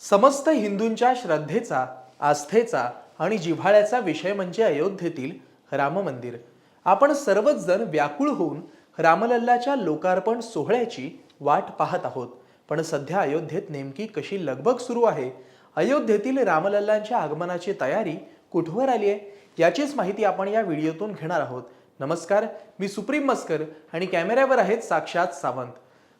समस्त हिंदूंच्या श्रद्धेचा आस्थेचा आणि जिव्हाळ्याचा विषय म्हणजे अयोध्येतील राम मंदिर आपण सर्वच जण व्याकुळ होऊन रामलल्लाच्या लोकार्पण सोहळ्याची वाट पाहत आहोत. पण सध्या अयोध्येत नेमकी कशी लगबग सुरू आहे? अयोध्येतील रामलल्लांच्या आगमनाची तयारी कुठवर आली आहे? याचीच माहिती आपण या व्हिडिओतून घेणार आहोत. नमस्कार मी सुप्रीम मस्कर आणि कॅमेऱ्यावर आहेत साक्षात सावंत.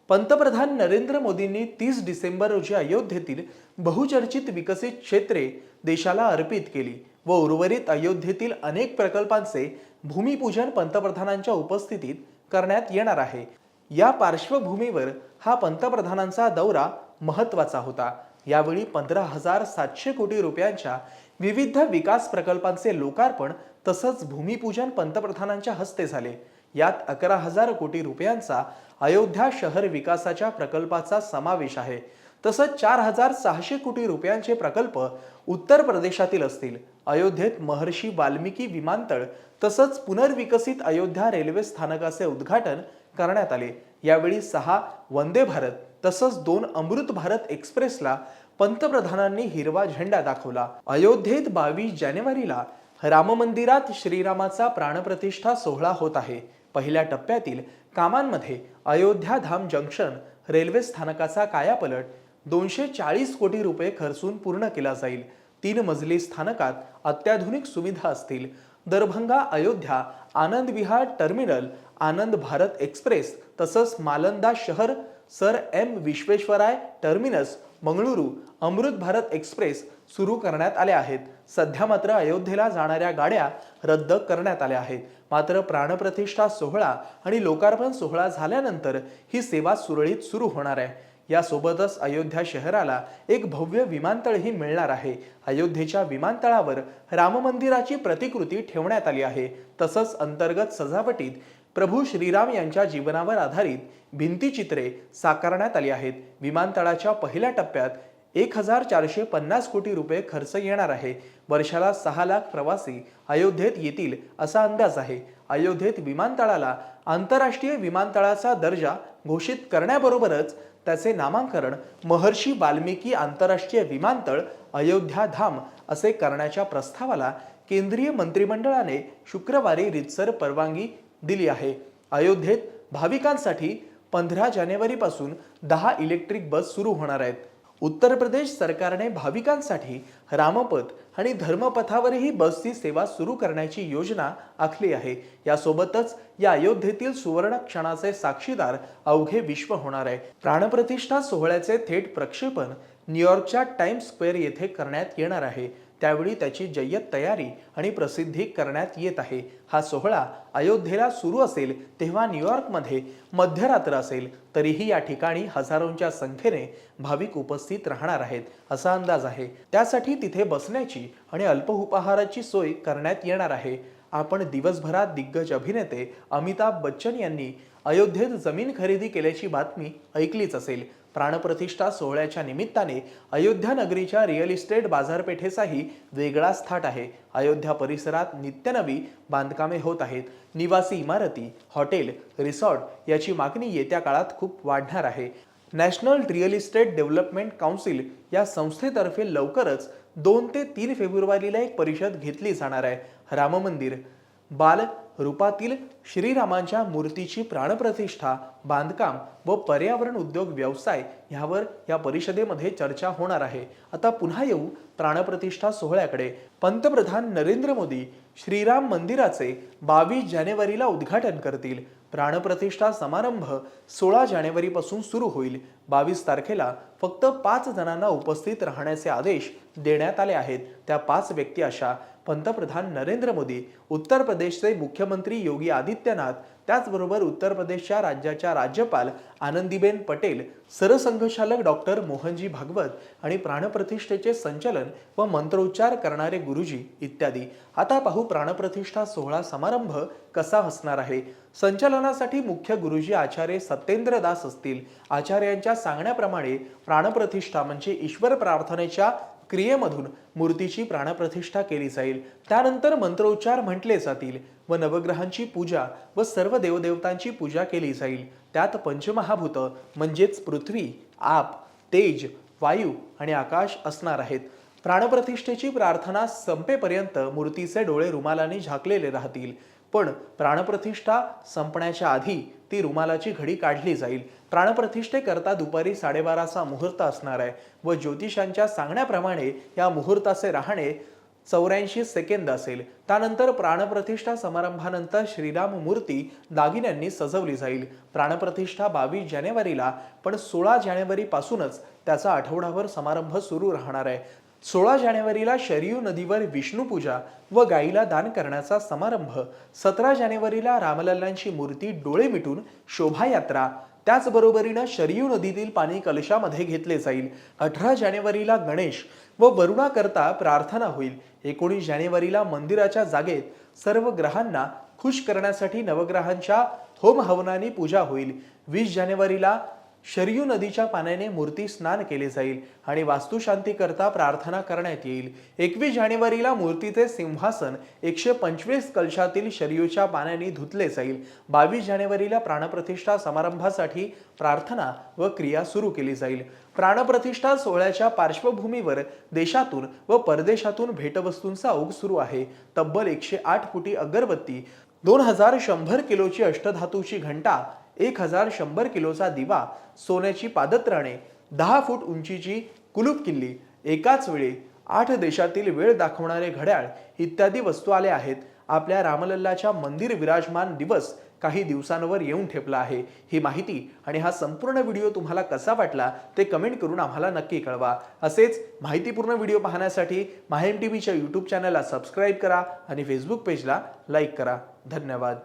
पंतप्रधान नरेंद्र मोदींनी तीस डिसेंबर रोजी अयोध्येतील बहुचर्चित विकसित क्षेत्रे देशाला अर्पित केली व उर्वरित अयोध्येतील अनेक प्रकल्पांचे भूमिपूजन पंतप्रधानांच्या उपस्थितीत करण्यात येणार आहे. या पार्श्वभूमीवर हा पंतप्रधानांचा दौरा महत्त्वाचा होता. यावेळी पंधरा हजार सातशे कोटी रुपयांच्या विविध विकास प्रकल्पांचे लोकार्पण तसंच भूमिपूजन पंतप्रधानांच्या हस्ते झाले. यात अकरा हजार कोटी रुपयांचा अयोध्या शहर विकासाच्या प्रकल्पाचा समावेश आहे. तसंच चार हजार सहाशे कोटी रुपयांचे प्रकल्प उत्तर प्रदेशातील असतील. अयोध्येत महर्षी वाल्मिकी विमानतळ तसंच पुनर्विकसित अयोध्या रेल्वे स्थानकाचे उद्घाटन करण्यात आले. यावेळी सहा वंदे भारत तसंच दोन अमृत भारत एक्सप्रेसला पंतप्रधानांनी हिरवा झेंडा दाखवला. अयोध्येत बावीस जानेवारीला राम मंदिरात श्रीरामाचा प्राणप्रतिष्ठा सोहळा होत आहे. पहिल्या टप्प्यातील कामांमध्ये अयोध्या धाम जंक्शन रेल्वे स्थानकाचा कायापलट दोनशे चाळीस कोटी रुपये खर्चून पूर्ण केला जाईल. तीन मजली स्थानकात अत्याधुनिक सुविधा असतील. दरभंगा अयोध्या आनंद विहार टर्मिनल आनंद भारत एक्सप्रेस तसंच मालंदा शहर sir M Visvesvaraya terminus Mangaluru Amrit Bharat express सुरू करण्यात आल्या आहेत. सध्या मात्र अयोध्येला जाणाऱ्या गाड्या रद्द करण्यात आल्या आहेत. मात्र प्राणप्रतिष्ठा सोहळा आणि लोकार्पण सोहळा झाल्यानंतर ही सेवा सुरळीत सुरू होणार आहे. यासोबतच अयोध्या शहराला एक भव्य विमानतळही मिळणार आहे. अयोध्येच्या विमानतळावर राम मंदिराची प्रतिकृती ठेवण्यात आली आहे. तसंच अंतर्गत सजावटीत प्रभू श्रीराम यांच्या जीवनावर आधारित भिंतीचित्रे साकारण्यात आली आहेत. विमानतळाच्या पहिल्या टप्प्यात एक हजार चारशे पन्नास कोटी रुपये खर्च येणार आहे. वर्षाला सहा लाख प्रवासी अयोध्येत येतील असा अंदाज आहे. अयोध्येत विमानतळाला आंतरराष्ट्रीय विमानतळाचा दर्जा घोषित करण्याबरोबरच त्याचे नामांकरण महर्षी वाल्मिकी आंतरराष्ट्रीय विमानतळ अयोध्या धाम असे करण्याच्या प्रस्तावाला केंद्रीय मंत्रिमंडळाने शुक्रवारी रितसर परवानगी दिली आहे. अयोध्येत भाविकांसाठी पंधरा जानेवारीपासून दहा इलेक्ट्रिक बस सुरू होणार आहेत. उत्तर प्रदेश सरकारने भाविकांसाठी रामपथ आणि धर्मपथावरही बसची सेवा सुरू करण्याची योजना आखली आहे. यासोबतच या अयोध्येतील सुवर्ण क्षणाचे साक्षीदार अवघे विश्व होणार आहे. प्राणप्रतिष्ठा सोहळ्याचे थेट प्रक्षेपण न्यूयॉर्कच्या टाइम्स स्क्वेअर येथे करण्यात येणार आहे. त्यावेळी त्याची जय्यत तयारी आणि प्रसिद्धी करण्यात येत आहे. हा सोहळा अयोध्येला सुरू असेल तेव्हा न्यूयॉर्कमध्ये मध्यरात्र असेल तरीही या ठिकाणी हजारोंच्या संख्येने भाविक उपस्थित राहणार आहेत असा अंदाज आहे. त्यासाठी तिथे बसण्याची आणि अल्प उपहाराची सोय करण्यात येणार आहे. आपण दिवसभरात दिग्गज अभिनेते अमिताभ बच्चन यांनी अयोध्येत जमीन खरेदी केल्याची बातमी ऐकलीच असेल. प्राणप्रतिष्ठा सोहळ्याच्या निमित्ताने अयोध्या नगरीच्या रिअल इस्टेट बाजारपेठेचाही वेगळाच थाट आहे. अयोध्या परिसरात नित्यनवी बांधकामे होत आहेत. निवासी इमारती हॉटेल रिसॉर्ट याची मागणी येत्या काळात खूप वाढणार आहे. National real estate development council या संस्थेतर्फे लवकरच दोन ते तीन फेब्रुवारीला एक परिषद घेतली जाणार आहे. राम मंदिर बाल रूपातील श्रीरामांच्या मूर्तीची प्राणप्रतिष्ठा बांधकाम व पर्यावरण उद्योग व्यवसाय ह्यावर या परिषदेमध्ये चर्चा होणार आहे. आता पुन्हा येऊ प्राणप्रतिष्ठा सोहळ्याकडे. पंतप्रधान नरेंद्र मोदी श्रीराम मंदिराचे बावीस जानेवारीला उद्घाटन करतील. प्राणप्रतिष्ठा समारंभ सोळा जानेवारीपासून सुरू होईल. बावीस तारखेला फक्त पाच जणांना उपस्थित राहण्याचे आदेश देण्यात आले आहेत. त्या पाच व्यक्ती अशा पंतप्रधान नरेंद्र मोदी उत्तर प्रदेशचे मुख्यमंत्री योगी आदित्यनाथ त्याचबरोबर उत्तर प्रदेशच्या राज्याच्या राज्यपाल आनंदीबेन पटेल सरसंघचालक डॉक्टर मोहनजी भागवत आणि प्राणप्रतिष्ठेचे संचलन व मंत्रोच्चार करणारे गुरुजी इत्यादी. आता पाहू प्राणप्रतिष्ठा सोहळा समारंभ कसा असणार आहे. संचलनासाठी मुख्य गुरुजी आचार्य सत्येंद्र दास असतील. आचार्यांच्या सांगण्याप्रमाणे प्राणप्रतिष्ठा म्हणजे ईश्वर प्रार्थनेच्या क्रियेमधून मूर्तीची प्राणप्रतिष्ठा केली जाईल. त्यानंतर मंत्रोच्चार म्हटले जातील व नवग्रहांची पूजा व सर्व देवदेवतांची पूजा केली जाईल. त्यात पंचमहाभूत म्हणजेच पृथ्वी आप तेज वायू आणि आकाश असणार आहेत. प्राणप्रतिष्ठेची प्रार्थना संपेपर्यंत मूर्तीचे डोळे रुमालाने झाकलेले राहतील. पण प्राणप्रतिष्ठा संपण्याच्या आधी ती रुमालाची घडी काढली जाईल. प्राणप्रतिष्ठेकरता दुपारी साडेबाराचा मुहूर्त असणार आहे. व ज्योतिषांच्या सांगण्याप्रमाणे या मुहूर्ताचे राहणे चौऱ्याऐंशी सेकंद असेल. त्यानंतर प्राणप्रतिष्ठा समारंभानंतर श्रीराम मूर्ती दागिन्यांनी सजवली जाईल. प्राणप्रतिष्ठा बावीस जानेवारीला पण सोळा जानेवारी पासूनच त्याचा आठवडाभर समारंभ सुरू राहणार आहे. सोळा जानेवारीला शरयू नदीवर विष्णू पूजा व गाईला दान करण्याचा समारंभ. सतरा जानेवारीला रामलल्लांची मूर्ती डोळे मिटून शोभायात्रा. त्याचबरोबरीनं शरयू नदीतील पाणी कलशामध्ये घेतले जाईल. अठरा जानेवारीला गणेश व वरुणाकरता प्रार्थना होईल. एकोणीस जानेवारीला मंदिराच्या जागेत सर्व ग्रहांना खुश करण्यासाठी नवग्रहांच्या होम हवनाने पूजा होईल. वीस जानेवारीला शरयू नदीच्या पाण्याने मूर्ती स्नान केले जाईल आणि वास्तुशांती करता प्रार्थना करण्यात येईल. एकवीस जानेवारीला मूर्तीचे सिंहासन एकशे पंचवीस कलशातील शरयूच्या पाण्याने धुतले जाईल. बावीस जानेवारीला प्राणप्रतिष्ठा समारंभासाठी प्रार्थना व क्रिया सुरू केली जाईल. प्राणप्रतिष्ठा सोहळ्याच्या पार्श्वभूमीवर देशातून व परदेशातून भेटवस्तूंचा ओघ सुरू आहे. तब्बल एकशे आठ फुटी अगरबत्ती दोन हजार शंभर किलोची अष्टधातूची घंटा एक हजार शंभर किलोचा दिवा सोन्याची पादत्राणे दहा फूट उंचीची कुलूप किल्ली एकाच वेळी आठ देशातील वेळ दाखवणारे घड्याळ इत्यादी वस्तू आल्या आहेत. आपल्या रामलल्लाच्या मंदिर विराजमान दिवस काही दिवसांवर येऊन ठेपला आहे ही माहिती आणि हा संपूर्ण व्हिडिओ तुम्हाला कसा वाटला ते कमेंट करून आम्हाला नक्की कळवा. असेच माहितीपूर्ण व्हिडिओ पाहण्यासाठी माहेम टी व्हीच्या यूट्यूब चॅनलला सबस्क्राईब करा आणि फेसबुक पेजला लाईक करा. धन्यवाद.